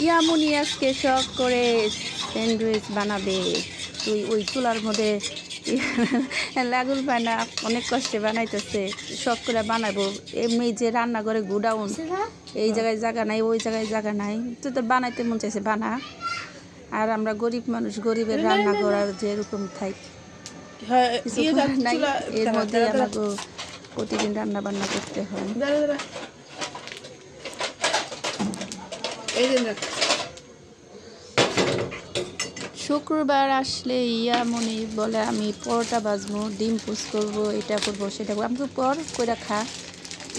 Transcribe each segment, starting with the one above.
ইয়ামুনি আজকে শখ করে স্যান্ডউইচ বানাবে। তুই ওই চুলার মধ্যে লাগুল পায় না অনেক কষ্টে বানাইতেছে শখ করে বানাবো। এমনি যে রান্নাঘরে গুডাউন এই জায়গায় জায়গা নাই ওই জায়গায় জায়গা নাই। তো তোর বানাইতে মন চাইছে বানা। আর আমরা গরিব মানুষ গরিবের রান্নাঘর আর যেরকম থাই। হ্যাঁ কিছু ইয়ে করার দাও, নাই। চুলা- এর মধ্যে। আমাকে প্রতিদিন রান্না বান্না করতে হয়। এই যে শুক্রবার আসলে ইয়া ইয়ামনি বলে আমি পরোটা বাজবো ডিম পুষ করব এটা করব সেটা করব। আমি তো পর কইরা খা।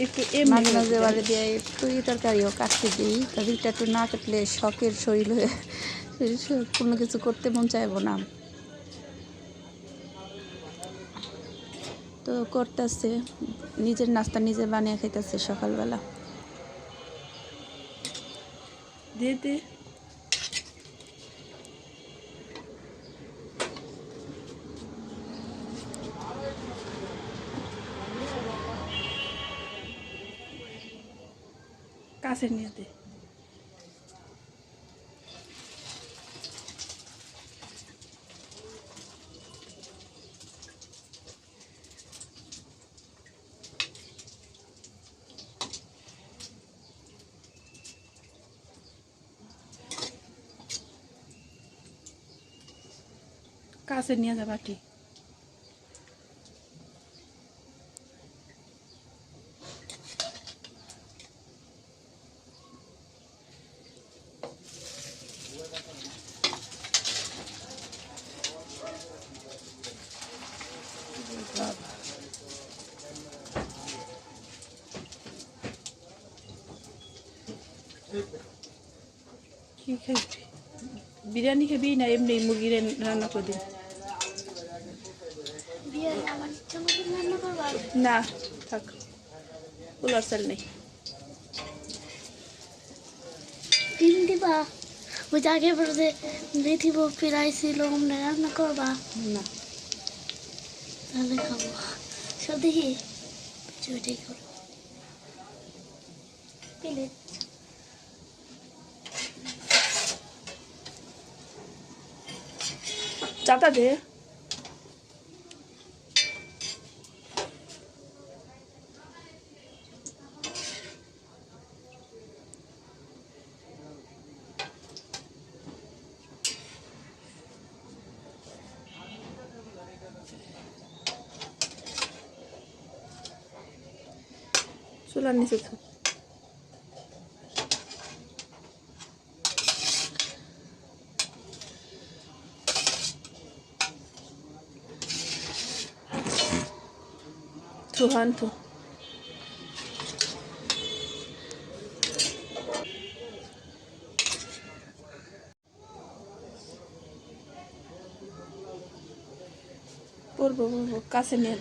একটু মাঝে মাঝে বাড়ি দিয়ে একটু ই তরকারিও কাটতে দিই। তরকারিটা একটু না কাটলে শখের শরীর হয়ে কোনো কিছু করতে মন চাইব না। তো করতেছে নিজের নাস্তা নিজে বানিয়ে খাইতেছে সকালবেলা। দিয়ে দে কাছে নিয়ে দে। কাছে নিয়ে যা বাটি কি খাইবি বিরিয়ানি খাবি না এমনি মুরগির রান্না করে দিন বিরিয়ানি আমার ইচ্ছা মতো রান্না করবা না থাক। পোলার চাল নেই। ডিম দিবা। ওই যে আগে পরে যে মেথি বউ ফিরাইছিল রান্না করবা? না। তাহলে খাব। সব দেখি? ওইটাই করো। প্লেট। চাটা দে। চুলার নিচে থাক Tuhan tuh. পড়ব পড়ব কাছে নিয়ে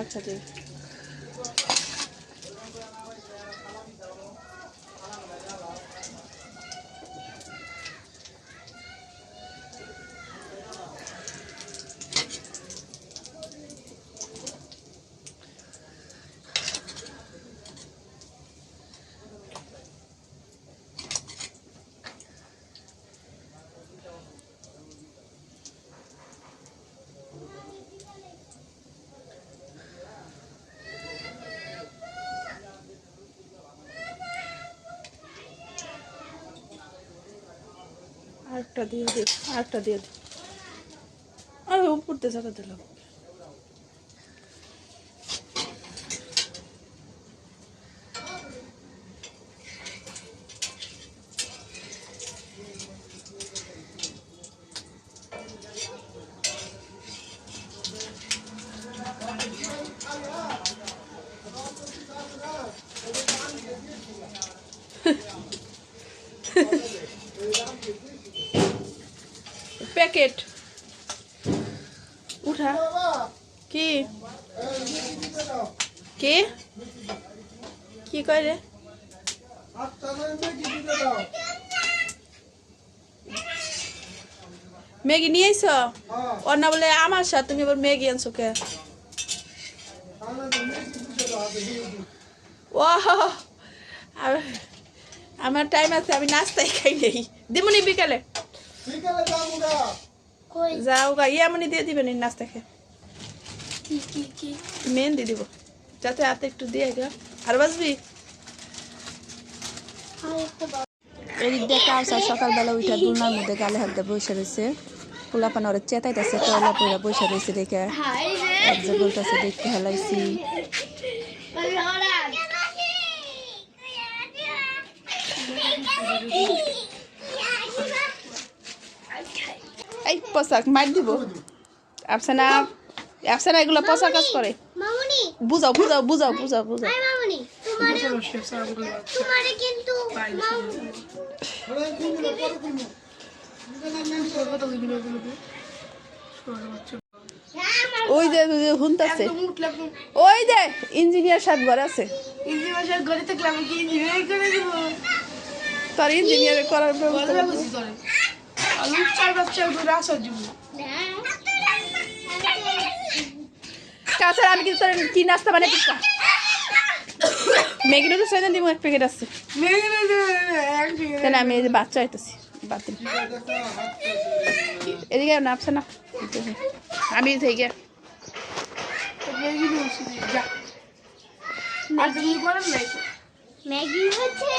দে আচ্ছা দে আরেকটা দিয়ে দে আরেকটা দিয়ে দে। আর উপর দিয়ে চাকা দিলাম। প্যাকেট উঠা কি কি কি কয় ম্যাগি নিয়ে আইস ওর না বলে আমার সাথে তুমি আবার ম্যাগি আনছো কে ও আমার টাইম আছে আমি নাস্তাই খাই নেই দিমুনি বিকালে কই? যাও গা ইয়ামনি দিয়ে দিবেন এই নাস্তা খেয়ে। কি কি কি? মেহেন্দি দিব। যাতে হাতে একটু দিয়ে গা। আর বাসবি আর একটা বা- এদিক দিয়ে কাউসার সকালবেলা উঠে দুলনার মধ্যে গালে হাত দিয়ে বসে রয়েছে। পোলাপান ওরা চেতাইতেছে টয়লা পয়লা বসে রয়েছে দেখে। এক যে বলতেছে দেখতে হেলাইছি। এই পোশাক মার দিব। আফসানা আফসানা এগুলো পোশাক কাজ করে। মামুনি বুঝাও বুঝাও বুঝাও বুঝাও বুঝাও। আই মামুনি তোমারে তোমারে কিন্তু মামু ওই যে ওই যে হুনতাছে ওই যে ইঞ্জিনিয়ার সাহেব ঘরে আছে। তোর ইঞ্জিনিয়ার করার ব্যবস্থা করব। কাছে আমি কিন্তু তোর কি নাস্তা বানাই দিচ্ছি ম্যাগি নুডলস এনে দিব এক প্যাকেট আছে। তাহলে আমি এই যে বাচ্চা হইতেছি বাতিল এদিকে না আপসে না। আমি থেকে ম্যাগি হচ্ছে।